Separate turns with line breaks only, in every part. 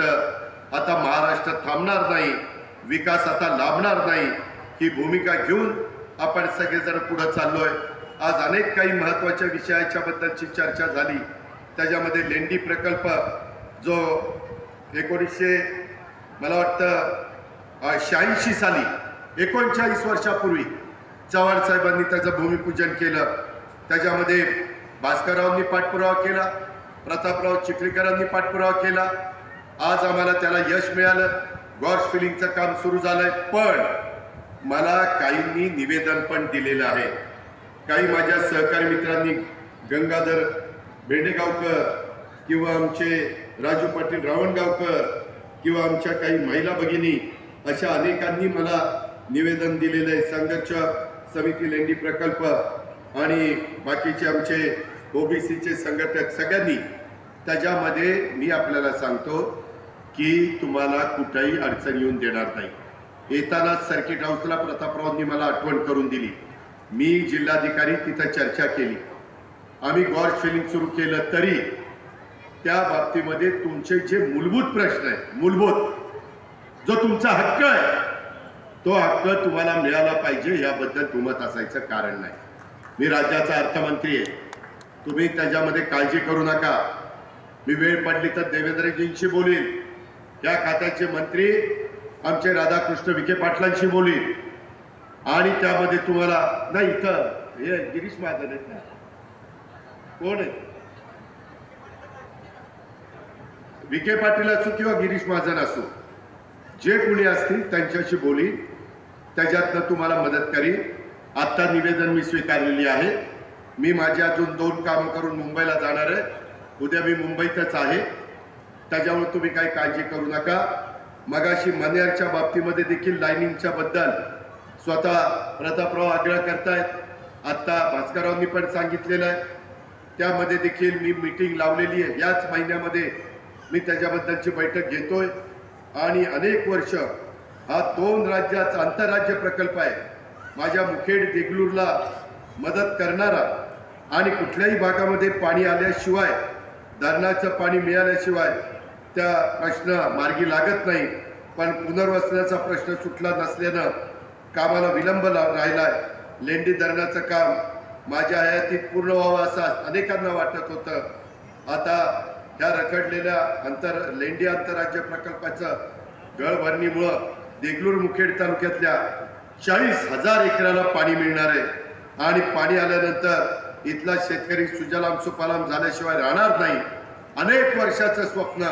व्यतिरिक्त आता महाराष्ट्र थांबणार नाही विकास आता लाभणार नाही. ही भूमिका घेऊन आपण सगळेजण पुढे चाललोय. आज अनेक काही महत्त्वाच्या विषयाच्या बद्दलची चर्चा झाली. त्याच्यामध्ये लेंडी प्रकल्प जो एकोणीसशे मला वाटतं शहाऐंशी साली एकोणचाळीस वर्षापूर्वी चव्हाण साहेबांनी त्याचं भूमिपूजन केलं. त्याच्यामध्ये भास्कररावांनी पाठपुरावा केला प्रतापराव चिखलीकरांनी पाठपुरावा केला आज आम्हाला त्याला यश मिळालं. गॉड्स फिलिंगचं काम सुरू झालंय. पण मला काहींनी निवेदन पण दिलेलं आहे. काही माझ्या सहकारी मित्रांनी गंगाधर भेंडेगावकर किंवा आमचे राजू पाटील रावणगावकर किंवा आमच्या काही महिला भगिनी अशा अनेकांनी मला निवेदन दिलेलं आहे. संघर्ष समिती लेंडी प्रकल्प आणि बाकीचे आमचे ओबीसीचे संघटक सगळ्यांनी त्याच्यामध्ये मी आपल्याला सांगतो की तुम्हाला कुठेही अडचण येऊन देणार नाही. येतानाच सर्किट हाऊसला प्रतापरावांनी मला आठवण करून दिली. मी जिल्हाधिकारी तिथं चर्चा केली. आम्ही गॉड फिलिंग सुरू केलं तरी त्या बाबतीमध्ये तुमचे जे मूलभूत प्रश्न आहेत मूलभूत जो तुमचा हक्क आहे तो हक्क तुम्हाला मिळाला पाहिजे याबद्दल दुमत असायचं कारण नाही. मी राज्याचा अर्थमंत्री आहे. तुम्ही त्याच्यामध्ये काळजी करू नका. मी वेळ पडली तर देवेंद्रजींशी बोलीन. या खात्याचे मंत्री आमचे राधाकृष्ण विखे पाटलांशी बोली आणि त्यामध्ये तुम्हाला नाही इथं हे गिरीश महाजन आहेत ना. कोण आहे विखे पाटील असो किंवा गिरीश महाजन असो जे कोणी असतील त्यांच्याशी बोली त्याच्यातनं तुम्हाला मदत करीन. आत्ता निवेदन मी स्वीकारलेली आहे. मी माझी अजून दोन कामं करून मुंबईला जाणार आहे. उद्या मी मुंबईतच आहे. त्याच्यामुळे तुम्ही काही काळजी करू नका. मगाशी मनेरच्या बाबतीमध्ये देखील लाईनिंगच्या बद्दल स्वतः प्रतापराव आग्रह करतायत. आत्ता भास्कररावांनी पण सांगितलेलं आहे. त्यामध्ये देखील मी मीटिंग लावलेली आहे. याच महिन्यामध्ये मी त्याच्याबद्दलची बैठक घेतोय. आणि अनेक वर्ष हा दोन राज्याचा आंतरराज्य प्रकल्प आहे. माझ्या मुखेड देगलूरला मदत करणारा आणि कुठल्याही भागामध्ये पाणी आल्याशिवाय धरणाचं पाणी मिळाल्याशिवाय त्या प्रश्न मार्गी लागत नाही पण पुनर्वसनाचा प्रश्न सुटला नसल्यानं कामाला विलंब ला- आहे. लेंडी धरणाचं काम माझ्या हयातीत पूर्ण व्हावं असं अनेकांना वाटत होतं. आता ह्या रखडलेल्या अंतर लेंडी आंतरराज्य प्रकल्पाचं गळभरणीमुळं देगलूर मुखेड तालुक्यातल्या चाळीस हजार एकराला पाणी मिळणार आहे. आणि पाणी आल्यानंतर इथला शेतकरी सुजलाम सुपालाम झाल्याशिवाय राहणार नाही. अनेक वर्षाचं स्वप्न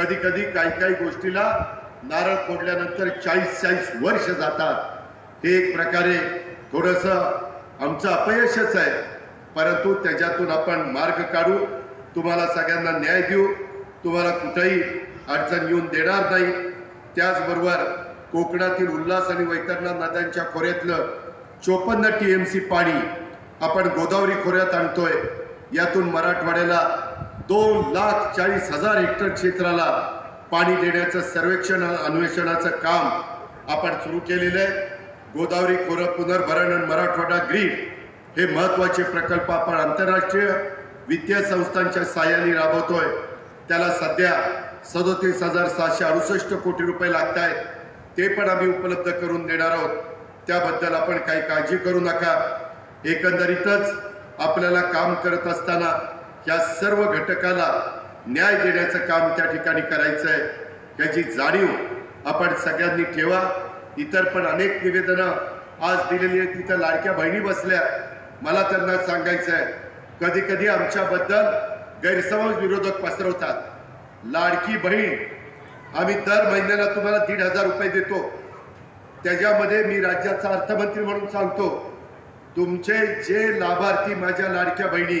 कधी कधी काही काही गोष्टीला नारळ फोडल्यानंतर चाळीस चाळीस वर्ष जातात. हे एक प्रकारे थोडंसं आमचं अपयशच आहे. परंतु त्याच्यातून आपण मार्ग काढू. तुम्हाला सगळ्यांना न्याय देऊ. तुम्हाला कुठेही अडचण येऊन देणार नाही. त्याचबरोबर कोकणातील उल्हास आणि वैतरणा नद्यांच्या खोऱ्यातलं चोपन्न टी एम सी पाणी आपण गोदावरी खोऱ्यात आणतोय. यातून मराठवाड्याला दोन लाख चाळीस हजार हेक्टर क्षेत्राला पाणी देण्याचं सर्वेक्षण अन्वेषणाचं काम आपण सुरू केलेलं आहे. गोदावरी खोरं पुनर्भरण आणि मराठवाडा ग्रीड हे महत्त्वाचे प्रकल्प आपण आंतरराष्ट्रीय वित्तीय संस्थांच्या साह्याने राबवतोय. त्याला सध्या सदोतीस हजार सहाशे अडुसष्ट कोटी रुपये लागत आहेत ते पण आम्ही उपलब्ध करून देणार आहोत. त्याबद्दल आपण काही काळजी करू नका. एकंदरीतच आपल्याला काम करत असताना या सर्व घटकाला न्याय देण्याचं काम त्या ठिकाणी करायचं आहे त्याची जाणीव आपण सगळ्यांनी ठेवा. इतर पण अनेक निवेदनं आज दिलेली आहेत. तिथं लाडक्या बहिणी बसल्या. मला त्यांना सांगायचं आहे कधी कधी आमच्याबद्दल गैरसमज विरोधक पसरवतात. लाडकी बहीण आम्ही दर महिन्याला तुम्हाला दीड हजार रुपये देतो. त्याच्यामध्ये मी राज्याचा अर्थमंत्री म्हणून सांगतो तुमचे जे लाभार्थी माझ्या लाडक्या बहिणी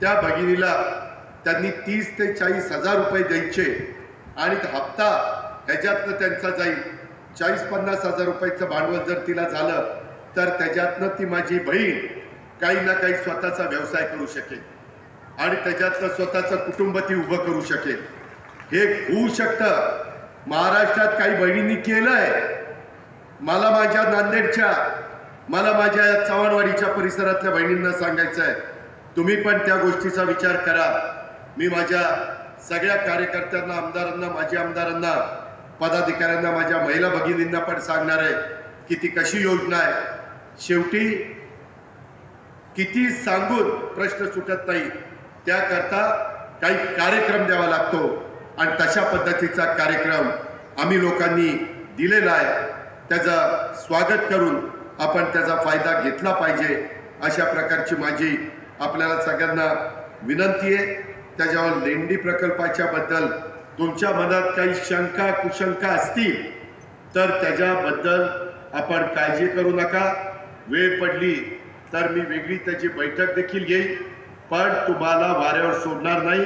त्या भगिनीला त्यांनी तीस ते चाळीस हजार रुपये द्यायचे आणि हप्ता ह्याच्यातनं त्यांचा जाईल. चाळीस पन्नास हजार रुपयाचं भांडवल जर तिला झालं तर त्याच्यातनं ती माझी बहीण काही ना काही स्वतःचा व्यवसाय करू शकेल आणि त्याच्यातनं स्वतःचं कुटुंब ती उभं करू शकेल. हे होऊ शकतं. महाराष्ट्रात काही बहिणींनी केलंय. मला माझ्या नांदेडच्या मला माझ्या चव्हाणवाडीच्या परिसरातल्या बहिणींना सांगायचं आहे तुम्ही पण त्या गोष्टीचा विचार करा. मी माझ्या सगळ्या कार्यकर्त्यांना आमदारांना माझ्या आमदारांना पदाधिकाऱ्यांना माझ्या महिला भगिनींना पण सांगणार आहे की ती कशी योजना आहे. शेवटी किती सांगून प्रश्न सुटत नाही त्याकरता काही कार्यक्रम द्यावा लागतो. आणि तशा पद्धतीचा कार्यक्रम आम्ही लोकांनी दिलेला आहे. त्याचं स्वागत करून आपण त्याचा फायदा घेतला पाहिजे अशा प्रकारची माझी आपल्याला सगळ्यांना विनंती आहे त्याच्यावर लेंडी प्रकल्पाच्या बद्दल तुमच्या मनात काही शंका कुशंका असतील तर त्याच्याबद्दल आपण काळजी करू नका. वेळ पडली तर मी वेगळी त्याची बैठक देखील घेईन. पण तुम्हाला वाऱ्यावर सोडणार नाही.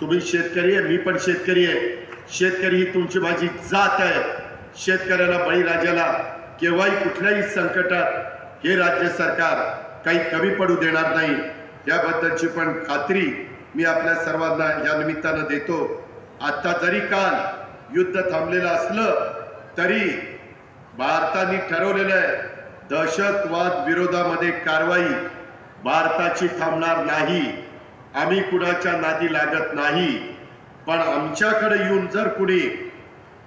तुम्ही शेतकरी आहे मी पण शेतकरी आहे. शेतकरी ही तुमची माझी जात आहे. शेतकऱ्याला बळीराजाला केव्हाही कुठल्याही संकटात हे राज्य सरकार काही कमी पडू देणार नाही. याबद्दलची पण खात्री मी आपल्या सर्वांना या निमित्तानं देतो. आता जरी काल युद्ध थांबलेलं असलं तरी भारताने ठरवलेलं आहे दहशतवाद विरोधामध्ये कारवाई भारताची थांबणार नाही. आम्ही कुणाच्या नादी लागत नाही. पण आमच्याकडे येऊन जर कुणी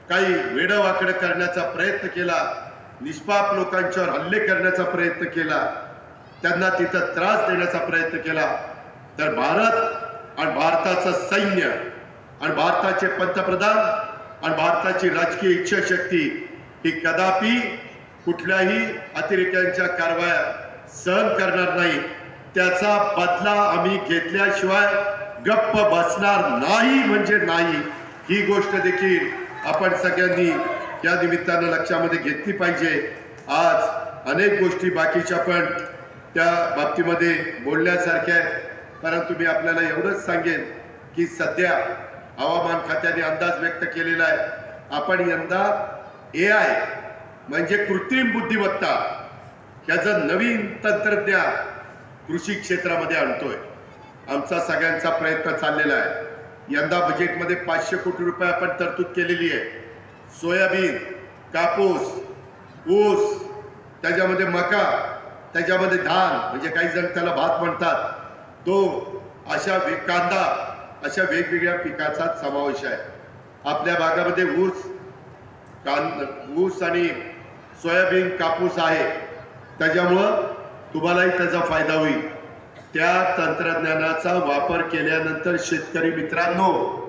काही वेडवाकडं करण्याचा प्रयत्न केला निष्पाप लोकांच्यावर हल्ले करण्याचा प्रयत्न केला त्यांना तिथं त्रास देण्याचा प्रयत्न केला. तर भारत आणि भारताचं सैन्य आणि भारताचे पंतप्रधान आणि भारताची राजकीय इच्छाशक्ती ही कदापि कुठल्याही अतिरेक्यांच्या कारवाया सहन करणार नाही. त्याचा बदला आम्ही घेतल्याशिवाय गप्प बसणार नाही म्हणजे नाही. ही गोष्ट देखील आपण सगळ्यांनी या निमित्तानं लक्षामध्ये घेतली पाहिजे. आज अनेक गोष्टी बाकीच्या पण त्या बाबतीमध्ये बोलण्यासारख्या आहे. परंतु मी आपल्याला एवढंच सांगेन की सध्या हवामान खात्याने अंदाज व्यक्त केलेला आहे. आपण यंदा ए आय म्हणजे कृत्रिम बुद्धिमत्ता ह्याचं नवीन तंत्रज्ञान कृषी क्षेत्रामध्ये आणतोय. आमचा सगळ्यांचा प्रयत्न चाललेला आहे. यंदा बजेटमध्ये पाचशे कोटी रुपये आपण तरतूद केलेली आहे. सोयाबीन कापूस ऊस त्याच्यामध्ये मका त्याच्यामध्ये धान म्हणजे काही जण त्याला भात म्हणतात. तो अशा वे कांदा अशा वेगवेगळ्या पिकाचा समावेश आहे. आपल्या भागामध्ये ऊस कांद ऊस आणि सोयाबीन कापूस आहे. त्याच्यामुळं तुम्हालाही त्याचा फायदा होईल. त्या तंत्रज्ञानाचा वापर केल्यानंतर शेतकरी मित्रांनो